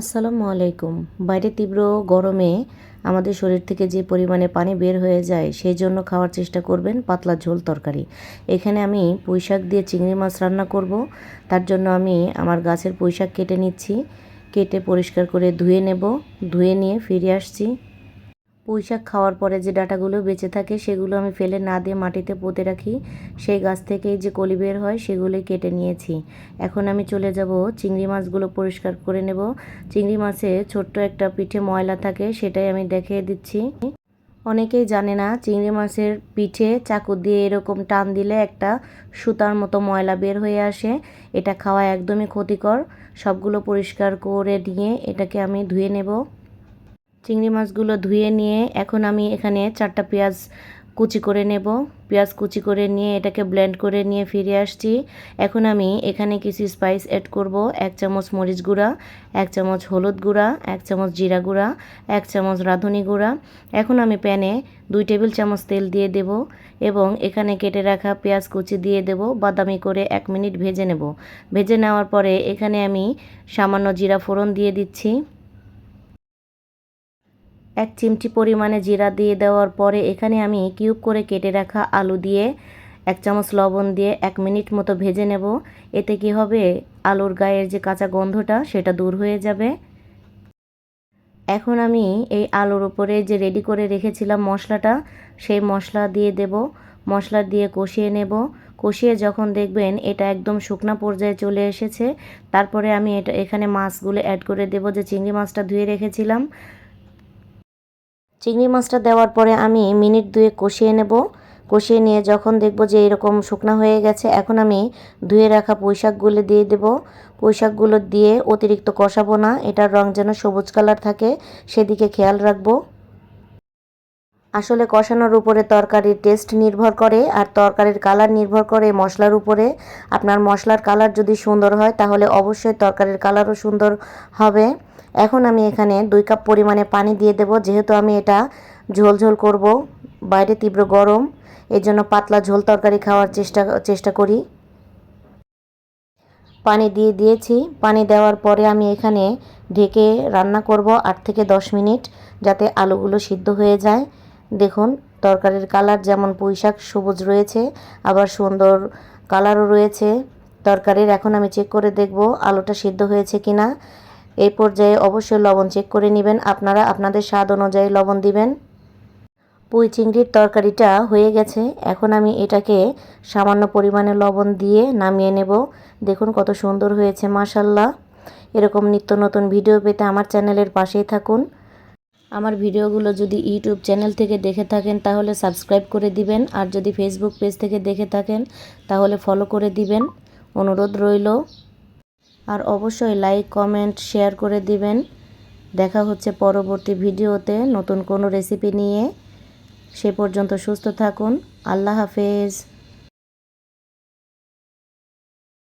আসসালামু আলাইকুম। বাইরে তীব্র গরমে আমাদের শরীর থেকে যে পরিমাণে পানি বের হয়ে যায়, সেই জন্য খাওয়ার চেষ্টা করবেন পাতলা ঝোল তরকারি। এখানে আমি পুঁইশাক দিয়ে চিংড়ি মাছ রান্না করব। তার জন্য আমি আমার গাছের পুঁইশাক কেটে নিচ্ছি। কেটে পরিষ্কার করে ধুয়ে নেব। ধুয়ে নিয়ে ফিরে আসছি। পুঁইশাক খাওয়ার পরে যে ডাটাগুলো বেঁচে থাকে, সেগুলো আমি ফেলে না দিয়ে মাটিতে পুঁতে রাখি। সেই গাছ থেকেই যে কলি বের হয়, সেগুলোই কেটে নিয়েছি। এখন আমি চলে যাব, চিংড়ি মাছগুলো পরিষ্কার করে নেব। চিংড়ি মাছে ছোট্ট একটা পিঠে ময়লা থাকে, সেটাই আমি দেখিয়ে দিচ্ছি। অনেকেই জানে না, চিংড়ি মাছের পিঠে চাকু দিয়ে এরকম টান দিলে একটা সুতার মতো ময়লা বের হয়ে আসে। এটা খাওয়া একদমই ক্ষতিকর। সবগুলো পরিষ্কার করে নিয়ে এটাকে আমি ধুয়ে নেব। চিংড়ি মাছগুলো ধুয়ে নিয়ে এখন আমি এখানে চারটা পেঁয়াজ কুচি করে নেব। পেঁয়াজ কুচি করে নিয়ে এটাকে ব্লেন্ড করে নিয়ে ফিরে আসছি। এখন আমি এখানে কিছু স্পাইস অ্যাড করব। এক চামচ মরিচ গুঁড়া, এক চামচ হলুদ গুঁড়া, এক চামচ জিরা গুঁড়া, এক চামচ রাঁধুনি গুঁড়া। এখন আমি প্যানে দুই টেবিল চামচ তেল দিয়ে দেব এবং এখানে কেটে রাখা পেঁয়াজ কুচি দিয়ে দেব। বাদামি করে এক মিনিট ভেজে নেব। ভেজে নেওয়ার পরে এখানে আমি সামান্য জিরা ফোড়ন দিয়ে দিচ্ছি। এক চিমটি পরিমাণে জিরা দিয়ে দেওয়ার পরে এখানে আমি কিউব করে কেটে রাখা আলু দিয়ে এক চামচ লবণ দিয়ে এক মিনিট মতো ভেজে নেব। এতে কি হবে? আলুর গায়ের যে কাঁচা গন্ধটা, সেটা দূর হয়ে যাবে। এখন আমি এই আলুর উপরে যে রেডি করে রেখেছিলাম মশলাটা, সেই মশলা দিয়ে দেব। মশলা দিয়ে কষিয়ে নেব। কষিয়ে যখন দেখবেন এটা একদম শুকনা পর্যায়ে চলে এসেছে, তারপরে আমি এটা এখানে মাছগুলো অ্যাড করে দেব যে চিংড়ি মাছটা ধুয়ে রেখেছিলাম। চিংড়ি মাছটা দেওয়ার পরে আমি মিনিট দুয়ে কষিয়ে নেব। কষিয়ে নিয়ে যখন দেখব যে এরকম শুকনা হয়ে গেছে, এখন আমি ধুয়ে রাখা পুঁইশাকগুলো দিয়ে দেব। পুঁইশাকগুলো দিয়ে অতিরিক্ত কষাবো না, এটার রং যেন সবুজ কালার থাকে, সেদিকে খেয়াল রাখব। আসলে কষানোর উপরে তরকারির টেস্ট নির্ভর করে, আর তরকারির কালার নির্ভর করে মশলার উপরে। আপনার মশলার কালার যদি সুন্দর হয়, তাহলে অবশ্যই তরকারির কালারও সুন্দর হবে। এখন আমি এখানে দুই কাপ পরিমাণে পানি দিয়ে দেব। যেহেতু আমি এটা ঝোল ঝোল করব, বাইরে তীব্র গরম এর জন্য পাতলা ঝোল তরকারি খাওয়ার চেষ্টা চেষ্টা করি। পানি দিয়ে দিয়েছি। পানি দেওয়ার পরে আমি এখানে ঢেকে রান্না করব আট থেকে দশ মিনিট, যাতে আলুগুলো সিদ্ধ হয়ে যায়। দেখুন, তরকারির কালার যেমন পুঁইশাক, সবুজ রয়েছে, আবার সুন্দর কালারও রয়েছে। তরকারির এখন আমি চেক করে দেখব আলুটা সিদ্ধ হয়েছে কিনা। এই পর্যায়ে অবশ্যই লবণ চেক করে নেবেন। আপনারা আপনাদের স্বাদ অনুযায়ী লবণ দিবেন। পুঁই চিংড়ির তরকারিটা হয়ে গেছে। এখন আমি এটাকে সামান্য পরিমাণে লবণ দিয়ে নামিয়ে নেব। দেখুন কত সুন্দর হয়েছে মাশাল্লাহ এরকম নিত্য নতুন ভিডিও পেতে আমার চ্যানেলের পাশেই থাকুন। আমার ভিডিওগুলো যদি ইউটিউব চ্যানেল থেকে দেখে থাকেন, তাহলে সাবস্ক্রাইব করে দিবেন। আর যদি ফেসবুক পেজ থেকে দেখে থাকেন, তাহলে ফলো করে দিবেন। অনুরোধ রইল। আর অবশ্যই লাইক কমেন্ট শেয়ার করে দিবেন। দেখা হচ্ছে পরবর্তী ভিডিওতে নতুন কোনো রেসিপি নিয়ে। সে পর্যন্ত সুস্থ থাকুন। আল্লাহ হাফেজ।